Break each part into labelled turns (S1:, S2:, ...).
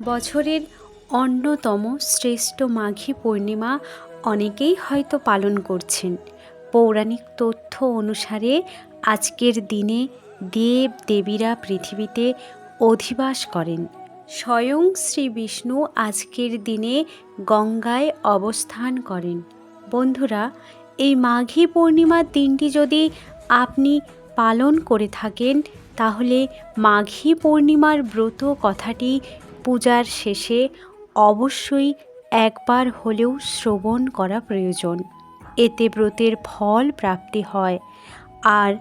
S1: বছরের অন্যতম শ্রেষ্ঠ মাঘী পূর্ণিমা অনেকেই হয়তো পালন করছেন। পৌরাণিক তথ্য অনুসারে আজকের দিনে দেব দেবীরা পৃথিবীতে অধিবাস করেন। স্বয়ং শ্রী বিষ্ণু আজকের দিনে গঙ্গায় অবস্থান করেন। বন্ধুরা, এই মাঘী পূর্ণিমার দিনটি যদি আপনি পালন করে থাকেন, তাহলে মাঘী পূর্ণিমার ব্রত কথাটি পূজার শেষে অবশ্যই একবার হলেও শ্রবণ করা প্রয়োজন। এতে ব্রতের ফল প্রাপ্তি হয়। আর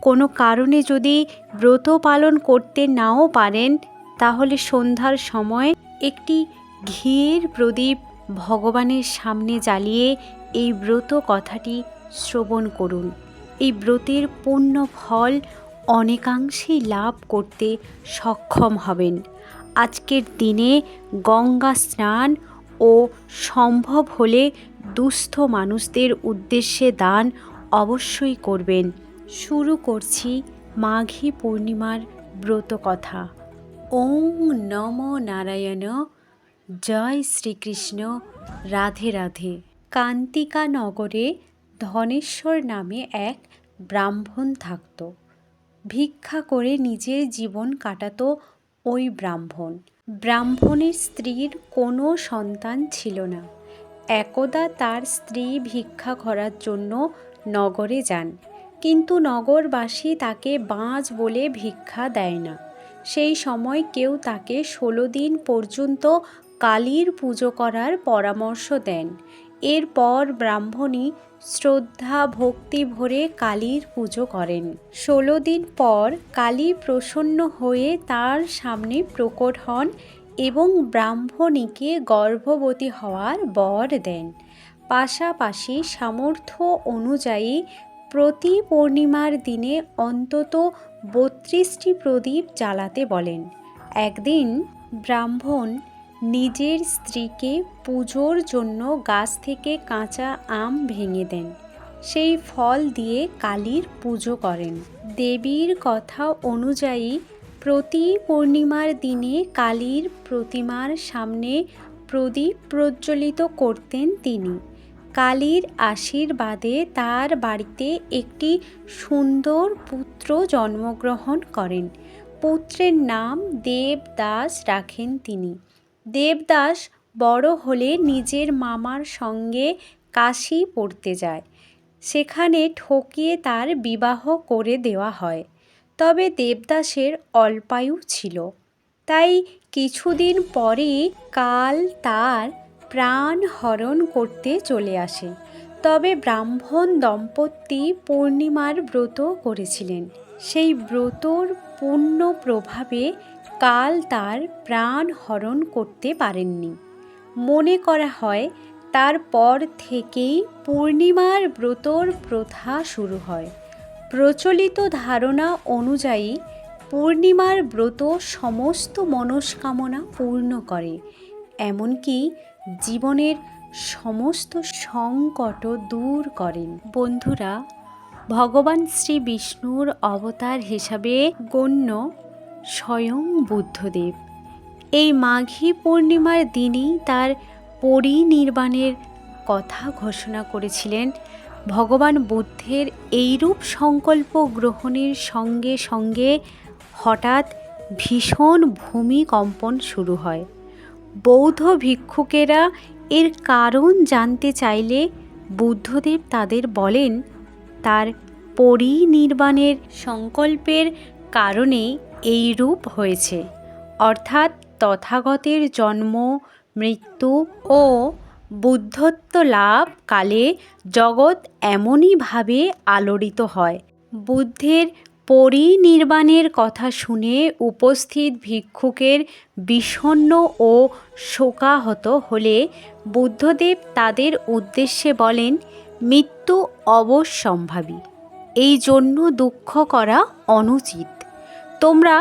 S1: কোনো কারণে যদি ব্রত পালন করতে নাও পারেন, তাহলে সন্ধ্যার সময় একটি ঘিয়ের প্রদীপ ভগবানের সামনে জ্বালিয়ে এই ব্রত কথাটি শ্রবণ করুন। এই ব্রতের পূর্ণ ফল অনেকাংশেই লাভ করতে সক্ষম হবেন। আজকের দিনে গঙ্গা স্নান ও সম্ভব হলে দুস্থ মানুষদের উদ্দেশ্যে দান অবশ্যই করবেন। শুরু করছি মাঘী পূর্ণিমার ব্রত কথা। ওং নম নারায়ণ। জয় শ্রীকৃষ্ণ। রাধে রাধে। কান্তিকা নগরে ধনেশ্বর নামে এক ব্রাহ্মণ থাকত। ভিক্ষা করে নিজের জীবন কাটাতো ওই ব্রাহ্মণ। ব্রাহ্মণের স্ত্রীর কোনো সন্তান ছিল না। একদা তার স্ত্রী ভিক্ষা করার জন্য নগরে যান, কিন্তু নগরবাসী তাকে বাঁচ বলে ভিক্ষা দেয় না। সেই সময় কেউ তাকে ষোলো দিন পর্যন্ত কালীর পুজো করার পরামর্শ দেন এরপর ব্রাহ্মণী শ্রদ্ধা ভক্তি ভরে কালীর পুজো করেন। ষোলো দিন পর কালী প্রসন্ন হয়ে তার সামনে প্রকট হন এবং ব্রাহ্মণীকে গর্ভবতী হওয়ার বর দেন। পাশাপাশি সামর্থ্য অনুযায়ী প্রতি পূর্ণিমার দিনে অন্তত বত্রিশটি প্রদীপ জ্বালাতে বলেন। একদিন ব্রাহ্মণ নিজের স্ত্রীকে পুজোর জন্য গাছ থেকে কাঁচা আম ভেঙে দেন। সেই ফল দিয়ে কালীর পুজো করেন। দেবীর কথা অনুযায়ী প্রতি পূর্ণিমার দিনে কালীর প্রতিমার সামনে প্রদীপ প্রজ্বলিত করতেন তিনি। কালীর আশীর্বাদে তার বাড়িতে একটি সুন্দর পুত্র জন্মগ্রহণ করেন। পুত্রের নাম দেবদাস রাখেন তিনি। দেবদাস বড় হলে নিজের মামার সঙ্গে কাশি পড়তে যায়। সেখানে ঠকিয়ে তার বিবাহ করে দেওয়া হয়। তবে দেবদাসের অল্পায়ু ছিল। তাই কিছুদিন পরেই কাল তার প্রাণ হরণ করতে চলে আসে। তবে ব্রাহ্মণ দম্পতি পূর্ণিমার ব্রত করেছিলেন। সেই ব্রতর পূর্ণ প্রভাবে কাল তার প্রাণ হরণ করতে পারেননি। মনে করা হয় তারপর থেকেই পূর্ণিমার ব্রতর প্রথা শুরু হয়। প্রচলিত ধারণা অনুযায়ী, পূর্ণিমার ব্রত সমস্ত মনস্কামনা পূর্ণ করে, এমনকি জীবনের সমস্ত সংকট দূর করেন। বন্ধুরা, ভগবান শ্রী বিষ্ণুর অবতার হিসাবে গণ্য স্বয়ং বুদ্ধদেব। এই মাঘী পূর্ণিমার দিনেই তার পরিনির্বাণের কথা ঘোষণা করেছিলেন। ভগবান বুদ্ধের এইরূপ সংকল্প গ্রহণের সঙ্গে সঙ্গে হঠাৎ ভীষণ ভূমিকম্পন শুরু হয়। বৌদ্ধ ভিক্ষুকেরা এর কারণ জানতে চাইলে বুদ্ধদেব তাদের বলেন, তার পরিনির্বাণের সংকল্পের কারণে এই রূপ হয়েছে। অর্থাৎ তথাগতের জন্ম, মৃত্যু ও বুদ্ধত্ব লাভ কালে জগৎ এমনইভাবে আলোড়িত হয়। বুদ্ধের পরিনির্বাণের কথা শুনে উপস্থিত ভিক্ষুকের বিষণ্ণ ও শোকাহত হলে বুদ্ধদেব তাদের উদ্দেশ্যে বলেন, মৃত্যু অবশ্যম্ভাবী। এই জন্য দুঃখ করা অনুচিত। তোমরা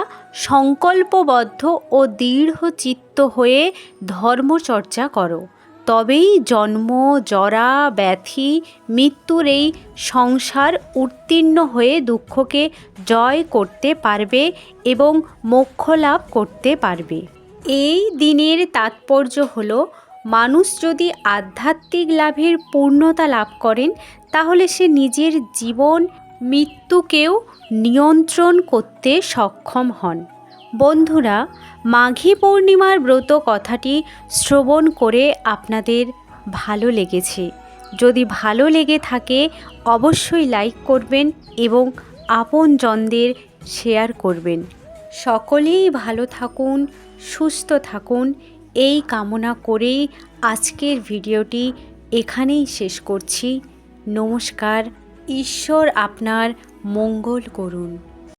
S1: সংকল্পবদ্ধ ও দৃঢ় চিত্ত হয়ে ধর্মচর্চা করো। তবেই জন্ম, জরা, ব্যাধি, মৃত্যুর এই সংসার উত্তীর্ণ হয়ে দুঃখকে জয় করতে পারবে এবং মোক্ষ লাভ করতে পারবে। এই দিনের তাৎপর্য হল, মানুষ যদি আধ্যাত্মিক লাভের পূর্ণতা লাভ করেন, তাহলে সে নিজের জীবন মৃত্যুকেও নিয়ন্ত্রণ করতে সক্ষম হন। বন্ধুরা, মাঘী পূর্ণিমার ব্রত কথাটি শ্রবণ করে আপনাদের ভালো লেগেছে। যদি ভালো লেগে থাকে, অবশ্যই লাইক করবেন এবং আপনজনদের শেয়ার করবেন। সকলেই ভালো থাকুন, সুস্থ থাকুন। এই কামনা করেই আজকের ভিডিওটি এখানেই শেষ করছি। নমস্কার ঈশ্বর আপনার মঙ্গল করুন।